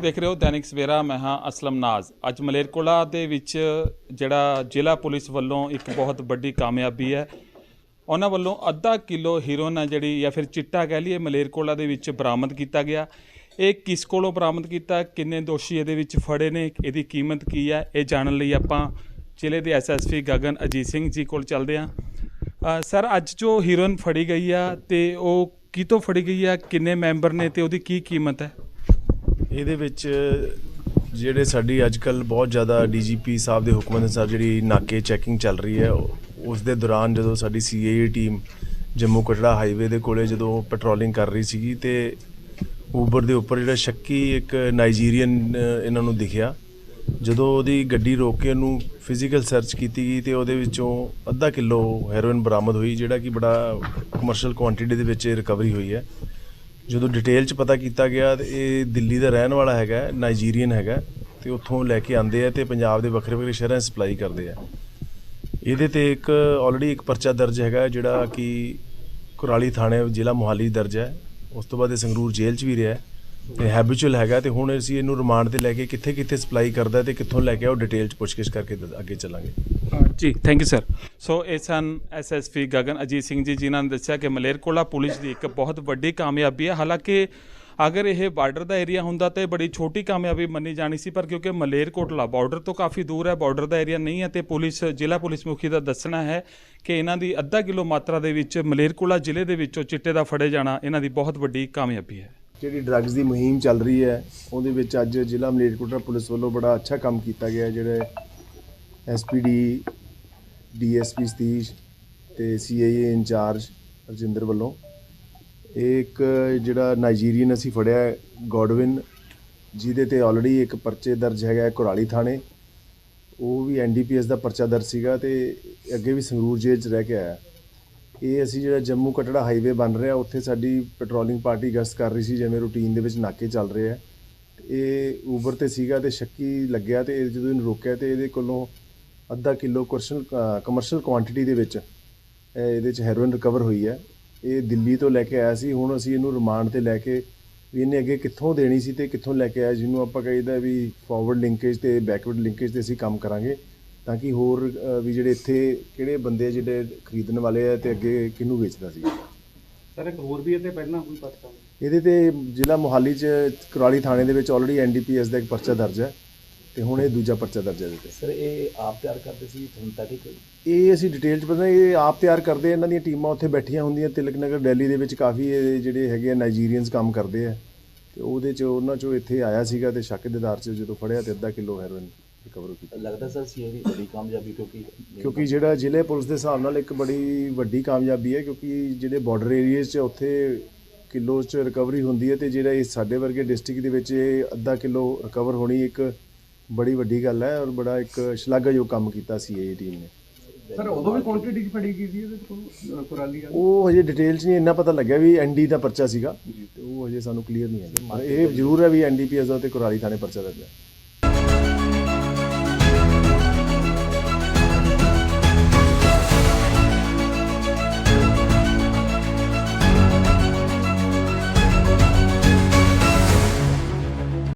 ਤੁਸੀਂ ਦੇਖ ਰਹੇ ਹੋ, ਦੈਨਿਕ ਸਵੇਰਾ, ਮੈਂ ਹਾਂ ਅਸਲਮ ਨਾਜ਼। ਅੱਜ ਮਲੇਰਕੋਲਾ ਦੇ ਵਿੱਚ ਜਿਹੜਾ ਜ਼ਿਲ੍ਹਾ ਪੁਲਿਸ ਵੱਲੋਂ ਇੱਕ ਬਹੁਤ ਵੱਡੀ ਕਾਮਯਾਬੀ ਹੈ। ਉਹਨਾਂ ਵੱਲੋਂ ਅੱਧਾ ਕਿਲੋ ਹੀਰੋਇਨ ਹੈ ਜਿਹੜੀ, ਜਾਂ ਫਿਰ ਚਿੱਟਾ ਕਹਿ ਲਈਏ ਮਲੇਰਕੋਲਾ ਦੇ ਵਿੱਚ ਬਰਾਮਦ ਕੀਤਾ ਗਿਆ। ਇਹ ਕਿਸ ਕੋਲੋਂ ਬਰਾਮਦ ਕੀਤਾ? ਕਿੰਨੇ ਦੋਸ਼ੀ ਇਹਦੇ ਵਿੱਚ ਫੜੇ ਨੇ? ਇਹਦੀ ਕੀਮਤ ਕੀ ਹੈ? ਇਹ ਜਾਣਨ ਲਈ ਆਪਾਂ ਜ਼ਿਲ੍ਹੇ ਦੇ ਐਸਐਸਪੀ ਗਗਨ ਅਜੀਤ ਸਿੰਘ ਜੀ ਕੋਲ ਚੱਲਦੇ ਹਾਂ। ਸਰ, ਅੱਜ ਜੋ ਹੀਰੋਇਨ ਫੜੀ ਗਈ ਆ, ਤੇ ਉਹ ਕਿਤੋਂ ਫੜੀ ਗਈ ਆ? ਕਿੰਨੇ ਮੈਂਬਰ ਨੇ? ਤੇ ਉਹਦੀ ਕੀ ਕੀਮਤ ਹੈ? ਇਹਦੇ ਵਿੱਚ ਜਿਹੜੇ ਸਾਡੀ ਅੱਜਕੱਲ ਬਹੁਤ ਜ਼ਿਆਦਾ ਡੀਜੀਪੀ ਸਾਹਿਬ ਦੇ ਹੁਕਮ ਅਨੁਸਾਰ ਜਿਹੜੀ ਨਾਕੇ ਚੈਕਿੰਗ ਚੱਲ ਰਹੀ ਹੈ ਉਸ ਦੇ ਦੌਰਾਨ ਜਦੋਂ ਸਾਡੀ CAA team Jammu Katra highway ਦੇ ਕੋਲੇ ਜਦੋਂ ਪੈਟਰੋਲਿੰਗ ਕਰ ਰਹੀ ਸੀਗੀ ਤੇ ਉਬਰ ਦੇ ਉੱਪਰ ਜਿਹੜਾ ਸ਼ੱਕੀ ਇੱਕ ਨਾਈਜੀਰੀਅਨ ਇਹਨਾਂ ਨੂੰ ਦਿਖਿਆ। ਜਦੋਂ ਉਹਦੀ ਗੱਡੀ ਰੋਕ ਕੇ ਉਹਨੂੰ ਫਿਜ਼ੀਕਲ ਸਰਚ ਕੀਤੀ ਗਈ ਤੇ ਉਹਦੇ ਵਿੱਚੋਂ ਅੱਧਾ ਕਿਲੋ ਹੈਰੋਇਨ ਬਰਾਮਦ ਹੋਈ, ਜਿਹੜਾ ਕਿ ਬੜਾ ਕਮਰਸ਼ੀਅਲ ਕੁਆਂਟੀਟੀ ਦੇ ਵਿੱਚ ਰਿਕਵਰੀ ਹੋਈ ਹੈ। ਜਦੋਂ ਡਿਟੇਲ ਚ ਪਤਾ ਕੀਤਾ ਗਿਆ ਤੇ ਇਹ ਦਿੱਲੀ ਦਾ ਰਹਿਣ ਵਾਲਾ ਹੈਗਾ ਨਾਈਜੀਰੀਅਨ ਹੈਗਾ, ਤੇ ਉੱਥੋਂ ਲੈ ਕੇ ਆਂਦੇ ਆ ਤੇ ਪੰਜਾਬ ਦੇ ਵੱਖਰੇ ਵੱਖਰੇ ਸ਼ਹਿਰਾਂ 'ਚ ਸਪਲਾਈ ਕਰਦੇ ਆ। ਇਹਦੇ ਤੇ ਇੱਕ ਆਲਰੇਡੀ ਇੱਕ ਪਰਚਾ ਦਰਜ ਹੈਗਾ ਜਿਹੜਾ ਕਿ ਕੁਰਾਲੀ ਥਾਣੇ, ਜ਼ਿਲ੍ਹਾ ਮੋਹਾਲੀ ਦਰਜ ਹੈ। ਉਸ ਤੋਂ ਬਾਅਦ ਇਹ ਸੰਗਰੂਰ ਜੇਲ੍ਹ 'ਚ ਵੀ ਰਿਹਾ ਹੈ। ਤੇ ਹੈਬਿਚੁਅਲ ਹੈਗਾ ਤੇ ਹੁਣ ਅਸੀਂ ਇਹਨੂੰ ਰਿਮਾਂਡ ਤੇ ਲੈ ਕੇ ਕਿੱਥੇ ਕਿੱਥੇ ਸਪਲਾਈ ਕਰਦਾ ਤੇ ਕਿੱਥੋਂ ਲੈ ਕੇ ਆ ਉਹ ਡਿਟੇਲ 'ਚ ਪੁੱਛਗਿੱਛ ਕਰਕੇ ਅੱਗੇ ਚੱਲਾਂਗੇ। ਜੀ ਥੈਂਕ ਯੂ ਸਰ ਸੋ ਇਹ ਸਨ ਐਸਐਸਪੀ ਗਗਨ ਅਜੀਤ ਸਿੰਘ ਜੀ ਜਿਨ੍ਹਾਂ ਨੇ ਦੱਸਿਆ ਕਿ ਮਲੇਰਕੋਲਾ ਪੁਲਿਸ ਦੀ ਇੱਕ ਬਹੁਤ ਵੱਡੀ ਕਾਮਯਾਬੀ ਹੈ ਹਾਲਾਂਕਿ ਅਗਰ ਇਹ ਬਾਰਡਰ ਦਾ ਏਰੀਆ ਹੁੰਦਾ ਤਾਂ ਇਹ ਬੜੀ ਛੋਟੀ ਕਾਮਯਾਬੀ ਮੰਨੀ ਜਾਣੀ ਸੀ ਪਰ ਕਿਉਂਕਿ ਮਲੇਰਕੋਟਲਾ ਬਾਰਡਰ ਤੋਂ ਕਾਫੀ ਦੂਰ ਹੈ ਬਾਰਡਰ ਦਾ ਏਰੀਆ ਨਹੀਂ ਹੈ ਤੇ ਪੁਲਿਸ ਜ਼ਿਲ੍ਹਾ ਪੁਲਿਸ ਮੁਖੀ ਦਾ ਦੱਸਣਾ ਹੈ ਕਿ ਇਹਨਾਂ ਦੀ ਅੱਧਾ ਕਿਲੋ ਮਾਤਰਾ ਦੇ ਵਿੱਚ ਮਲੇਰਕੋਲਾ ਜ਼ਿਲ੍ਹੇ ਦੇ ਵਿੱਚੋਂ ਚਿੱਟੇ ਦਾ ਫੜੇ ਜਾਣਾ ਇਹਨਾਂ ਦੀ ਬਹੁਤ ਵੱਡੀ ਕਾਮਯਾਬੀ ਹੈ ਜਿਹੜੀ ਡਰੱਗਸ ਦੀ ਮੁਹਿੰਮ ਚੱਲ ਰਹੀ ਹੈ ਉਹਦੇ ਵਿੱਚ ਅੱਜ ਜ਼ਿਲ੍ਹਾ ਮਲੇਰਕੋਟਲਾ ਪੁਲਿਸ ਵੱਲੋਂ ਬੜਾ ਅੱਛਾ ਕੰਮ ਕੀਤਾ ਗਿਆ। ਜਿਹੜੇ ਐਸਪੀਡੀ ਡੀਐਸਪੀ ਸਤੀਸ਼ ਤੇ ਸੀਆਈਏ ਇੰਚਾਰਜ ਰਜਿੰਦਰ ਵੱਲੋਂ। ਇਹ ਇੱਕ ਜਿਹੜਾ ਨਾਈਜੀਰੀਅਨ ਅਸੀਂ ਫੜਿਆ ਗੋਡਵਿਨ ਜਿਹਦੇ ਤੇ ਆਲਰੇਡੀ ਇੱਕ ਪਰਚੇ ਦਰਜ ਹੈਗਾ ਕੁਰਾਲੀ ਥਾਣੇ। ਉਹ ਵੀ ਐਨਡੀਪੀਐਸ ਦਾ ਪਰਚਾ ਦਰਜ ਸੀਗਾ ਤੇ ਅੱਗੇ ਵੀ ਸੰਗਰੂਰ ਜੇਲ੍ਹ 'ਚ ਰਹਿ ਕੇ ਆਇਆ। ਇਹ ਅਸੀਂ ਜਿਹੜਾ ਜੰਮੂ ਕਟੜਾ ਹਾਈਵੇ ਬਣ ਰਿਹਾ, ਉੱਥੇ ਸਾਡੀ ਪੈਟਰੋਲਿੰਗ ਪਾਰਟੀ ਗਸ਼ਤ ਕਰ ਰਹੀ ਸੀ, ਜਿਵੇਂ ਰੂਟੀਨ ਦੇ ਵਿੱਚ ਨਾਕੇ ਚੱਲ ਰਹੇ ਆ ਇਹ ਊਬਰ ਤੇ ਸੀਗਾ ਤੇ ਸ਼ੱਕੀ ਲੱਗਿਆ ਤੇ ਇਹ ਜਦੋਂ ਇਹਨੂੰ ਰੋਕਿਆ ਤੇ ਇਹਦੇ ਕੋਲੋਂ ਅੱਧਾ ਕਿਲੋ ਕਮਰਸ਼ਲ ਕਮਰਸ਼ੀਅਲ ਕੁਆਂਟੀਟੀ ਦੇ ਵਿੱਚ ਇਹ ਇਹਦੇ ਚ ਹੈਰੋਇਨ ਰਿਕਵਰ ਹੋਈ ਹੈ। ਇਹ ਦਿੱਲੀ ਤੋਂ ਲੈ ਕੇ ਆਇਆ ਸੀ ਹੁਣ ਅਸੀਂ ਇਹਨੂੰ ਰਿਮਾਂਡ ਤੇ ਲੈ ਕੇ ਵੀ ਇਹਨੇ ਅੱਗੇ ਕਿੱਥੋਂ ਦੇਣੀ ਸੀ ਤੇ ਕਿੱਥੋਂ ਲੈ ਕੇ ਆਇਆ ਜਿਹਨੂੰ ਆਪਾਂ ਕਹਿੰਦਾ ਵੀ ਫਾਰਵਰਡ ਲਿੰਕੇਜ ਤੇ ਬੈਕਵਰਡ ਲਿੰਕੇਜ ਤੇ ਅਸੀਂ ਕੰਮ ਕਰਾਂਗੇ ਤਾਂ ਕਿ ਹੋਰ ਵੀ ਜਿਹੜੇ ਇੱਥੇ ਕਿਹੜੇ ਬੰਦੇ ਜਿਹੜੇ ਖਰੀਦਣ ਵਾਲੇ ਆ ਤੇ ਅੱਗੇ ਕਿਹਨੂੰ ਵੇਚਦਾ ਸੀ। ਸਰ ਇੱਕ ਹੋਰ ਵੀ ਇਹਦੇ ਪਹਿਲਾਂ ਕੋਈ ਪਤਾ ਇਹਦੇ ਤੇ ਜ਼ਿਲ੍ਹਾ ਮੋਹਾਲੀ ਚ ਕੁਰਾਲੀ ਥਾਣੇ ਦੇ ਵਿੱਚ ਆਲਰੇਡੀ ਐਨਡੀਪੀਐਸ ਦਾ ਇੱਕ ਪਰਚਾ ਦਰਜ ਹੈ। ਤੇ ਹੁਣ ਇਹ ਦੂਜਾ ਪਰਚਾ ਦਰਜ ਹੈ ਇਹਦੇ ਤੇ। ਸਰ ਇਹ ਆਪ ਤਿਆਰ ਕਰਦੇ ਸੀ ਹੁਣ ਤੱਕ ਕੋਈ? ਇਹ ਅਸੀਂ ਡਿਟੇਲ ਚ ਪਤਾ ਇਹ ਆਪ ਤਿਆਰ ਕਰਦੇ ਇਹਨਾਂ ਦੀਆਂ ਟੀਮਾਂ ਉੱਥੇ ਬੈਠੀਆਂ ਹੁੰਦੀਆਂ ਤਿਲਕ ਨਗਰ ਦਿੱਲੀ ਦੇ ਵਿੱਚ ਕਾਫੀ ਇਹ ਜਿਹੜੇ ਹੈਗੇ ਆ ਨਾਈਜੀਰੀਅਨਸ ਕੰਮ ਕਰਦੇ ਆ। ਤੇ ਉਹਦੇ ਚ ਉਹਨਾਂ ਚੋਂ ਇੱਥੇ ਆਇਆ ਸੀਗਾ ਤੇ ਸ਼ੱਕ ਦੇ ਆਧਾਰ ਚ ਜਦੋਂ ਫੜਿਆ ਤੇ ਅੱਧਾ ਕਿਲੋ ਹੈਰੋਇਨ ਰਿਕਵਰ ਕੀਤੀ। ਲੱਗਦਾ ਸਰ ਸੀ ਦੀ ਬੜੀ ਕਾਮਯਾਬੀ ਕਿਉਂਕਿ ਕਿਉਂਕਿ ਜਿਹੜਾ ਜ਼ਿਲ੍ਹੇ ਪੁਲਿਸ ਦੇ ਹਿਸਾਬ ਨਾਲ ਇੱਕ ਬੜੀ ਵੱਡੀ ਕਾਮਯਾਬੀ ਹੈ ਕਿਉਂਕਿ ਜਿਹੜੇ ਬਾਰਡਰ ਏਰੀਆਜ਼ 'ਚ ਉੱਥੇ ਕਿਲੋ 'ਚ ਰਿਕਵਰੀ ਹੁੰਦੀ ਹੈ ਤੇ ਜਿਹੜਾ ਇਹ ਸਾਡੇ ਵਰਗੇ ਡਿਸਟ੍ਰਿਕਟ ਦੇ ਵਿੱਚ ਇਹ ਅੱਧਾ ਕਿਲੋ ਰਿਕਵਰ ਹੋਣੀ ਇੱਕ ਬੜੀ ਵੱਡੀ ਗੱਲ ਹੈ ਔਰ ਬੜਾ ਇੱਕ ਸ਼ਲਾਘਾਯੋਗ ਕੰਮ ਕੀਤਾ ਸੀ ਇਹ ਟੀਮ ਨੇ। ਸਰ ਉਦੋਂ ਵੀ ਕੁਆਂਟੀਟੀ ਫੜੀ ਗਈ ਸੀ ਇਹਦੇ ਕੋਲ? ਕੁਰਾਲੀ ਵਾਲੀ? ਉਹ ਹਜੇ ਡਿਟੇਲ 'ਚ ਨਹੀਂ ਇੰਨਾ ਪਤਾ ਲੱਗਿਆ ਵੀ ਐਨਡੀ ਦਾ ਪਰਚਾ ਸੀਗਾ। ਤੇ ਉਹ ਹਜੇ ਸਾਨੂੰ ਕਲੀਅਰ ਨਹੀਂ ਹੈ ਪਰ ਇਹ ਜ਼ਰੂਰ ਹੈ ਵੀ ਐਨਡੀਪੀਐਸ ਦਾ ਤੇ ਕੁਰਾਲੀ ਥਾਣੇ ਪਰਚਾ ਹੈ